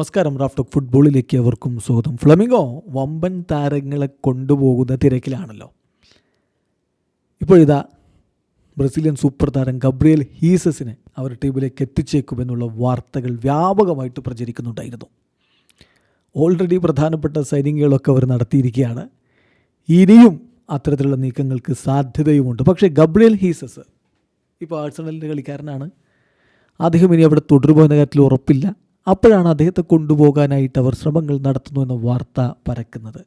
നമസ്കാരം. റാഫ്റ്റോക്ക് ഫുട്ബോളിലേക്ക് അവർക്കും സ്വാഗതം. ഫ്ലമിംഗോ വമ്പൻ താരങ്ങളെ കൊണ്ടുപോകുന്ന തിരക്കിലാണല്ലോ. ഇപ്പോഴിതാ ബ്രസീലിയൻ സൂപ്പർ താരം ഗബ്രിയൽ ഹീസസിനെ അവർ ടീമിലേക്ക് എത്തിച്ചേക്കുമെന്നുള്ള വാർത്തകൾ വ്യാപകമായിട്ട് പ്രചരിക്കുന്നുണ്ടായിരുന്നു. ഓൾറെഡി പ്രധാനപ്പെട്ട സൈനികങ്ങളൊക്കെ അവർ നടത്തിയിരിക്കുകയാണ്. ഇനിയും അത്തരത്തിലുള്ള നീക്കങ്ങൾക്ക് സാധ്യതയുമുണ്ട്. പക്ഷേ ഗബ്രിയൽ ഹീസസ് ഇപ്പോൾ ആഴ്സണലിന്റെ കളിക്കാരനാണ്. അദ്ദേഹം ഇനി അവിടെ തുടരുമോ കാര്യത്തിൽ ഉറപ്പില്ല. അപ്പോഴാണ് അദ്ദേഹത്തെ കൊണ്ടുപോകാനായിട്ട് അവർ ശ്രമങ്ങൾ നടത്തുന്നു എന്ന വാർത്ത പരക്കുന്നത്.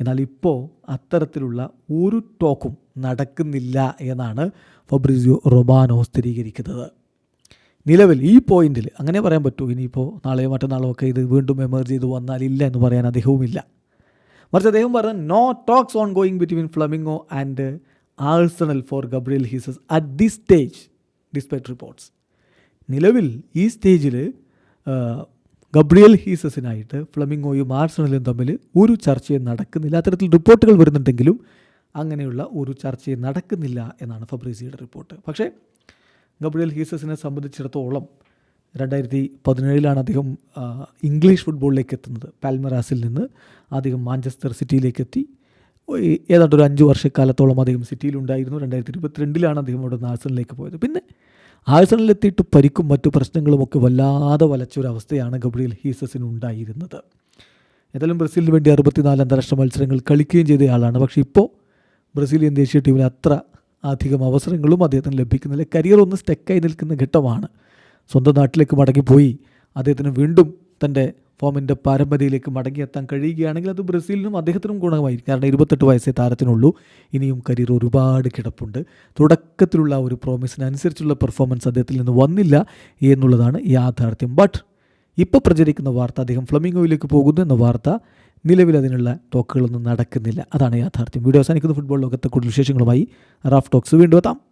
എന്നാൽ ഇപ്പോൾ അത്തരത്തിലുള്ള ഒരു ടോക്കും നടക്കുന്നില്ല എന്നാണ് ഫബ്രിസിയോ റൊമാനോ സ്ഥിരീകരിക്കുന്നത്. നിലവിൽ ഈ പോയിന്റിൽ അങ്ങനെ പറയാൻ പറ്റൂ ഇനിയിപ്പോൾ നാളെയോ മറ്റന്നാളോ ഒക്കെ ഇത് വീണ്ടും എമർജ് ചെയ്ത് വന്നാൽ ഇല്ല എന്ന് പറയാൻ അദ്ദേഹവുമില്ല. മറിച്ച് അദ്ദേഹം പറഞ്ഞ no talks ongoing between Flamengo and Arsenal for Gabriel Jesus at this stage despite reports നിലവിൽ ഈ സ്റ്റേജിൽ ഗബ്രിയൽ ഹീസസിനായിട്ട് ഫ്ലമിംഗോയും ആർസണലും തമ്മിൽ ഒരു ചർച്ചയും നടക്കുന്നില്ല. അത്തരത്തിൽ റിപ്പോർട്ടുകൾ വരുന്നുണ്ടെങ്കിലും അങ്ങനെയുള്ള ഒരു ചർച്ചയും നടക്കുന്നില്ല എന്നാണ് ഫബ്രീസിയുടെ റിപ്പോർട്ട്. പക്ഷേ ഗബ്രിയൽ ഹീസസിനെ സംബന്ധിച്ചിടത്തോളം രണ്ടായിരത്തി പതിനേഴിലാണ് അദ്ദേഹം ഇംഗ്ലീഷ് ഫുട്ബോളിലേക്ക് എത്തുന്നത്. പാൽമറാസിൽ നിന്ന് അദ്ദേഹം മാഞ്ചസ്റ്റർ സിറ്റിയിലേക്ക് എത്തി. ഏതാണ്ട് ഒരു അഞ്ച് വർഷക്കാലത്തോളം അദ്ദേഹം സിറ്റിയിലുണ്ടായിരുന്നു. രണ്ടായിരത്തി ഇരുപത്തിരണ്ടിലാണ് അദ്ദേഹം അവിടെ നിന്ന് പോയത്. പിന്നെ ആഴ്സണലിലെത്തിയിട്ട് പരിക്കും മറ്റു പ്രശ്നങ്ങളുമൊക്കെ വല്ലാതെ വലച്ചൊരവസ്ഥയാണ് ഗബ്രിയൽ ഹീസസിന് ഉണ്ടായിരുന്നത് ഏതായാലും ബ്രസീലിന് വേണ്ടി അറുപത്തിനാല് അന്താരാഷ്ട്ര മത്സരങ്ങൾ കളിക്കുകയും ചെയ്തയാളാണ്. പക്ഷേ ഇപ്പോൾ ബ്രസീലിയൻ ദേശീയ ടീമിന് അത്ര അധികം അവസരങ്ങളും അദ്ദേഹത്തിന് ലഭിക്കുന്നില്ല. കരിയർ ഒന്ന് സ്റ്റെക്കായി നിൽക്കുന്ന ഘട്ടമാണ്. സ്വന്തം നാട്ടിലേക്ക് മടങ്ങിപ്പോയി അദ്ദേഹത്തിന് വീണ്ടും തന്റെ ഫോമിന്റെ പാരമ്പര്യയിലേക്ക് മടങ്ങിയെത്താൻ കഴിയുകയാണെങ്കിൽ അത് ബ്രസീലിനും അദ്ദേഹത്തിനും ഗുണമായിരിക്കും. കാരണം ഇരുപത്തെട്ട് വയസ്സേ താരത്തിനുള്ളൂ. ഇനിയും കരിയർ ഒരുപാട് കിടപ്പുണ്ട്. തുടക്കത്തിലുള്ള ഒരു പ്രോമിസിനനുസരിച്ചുള്ള പെർഫോമൻസ് അദ്ദേഹത്തിൽ നിന്ന് വന്നില്ല എന്നുള്ളതാണ് യാഥാർത്ഥ്യം. ബട്ട് ഇപ്പോൾ പ്രചരിക്കുന്ന വാർത്ത അദ്ദേഹം ഫ്ലമിംഗോയിലേക്ക് പോകുന്നു എന്ന വാർത്ത നിലവിൽ അതിനുള്ള ടോക്കുകളൊന്നും നടക്കുന്നില്ല. അതാണ് യാഥാർത്ഥ്യം. വീഡിയോ അവസാനിക്കുന്ന. ഫുട്ബോൾ ലോകത്തെ കൂടുതൽ വിശേഷങ്ങളുമായി റാഫ് ടോക്സ്. വീണ്ടും എത്താം.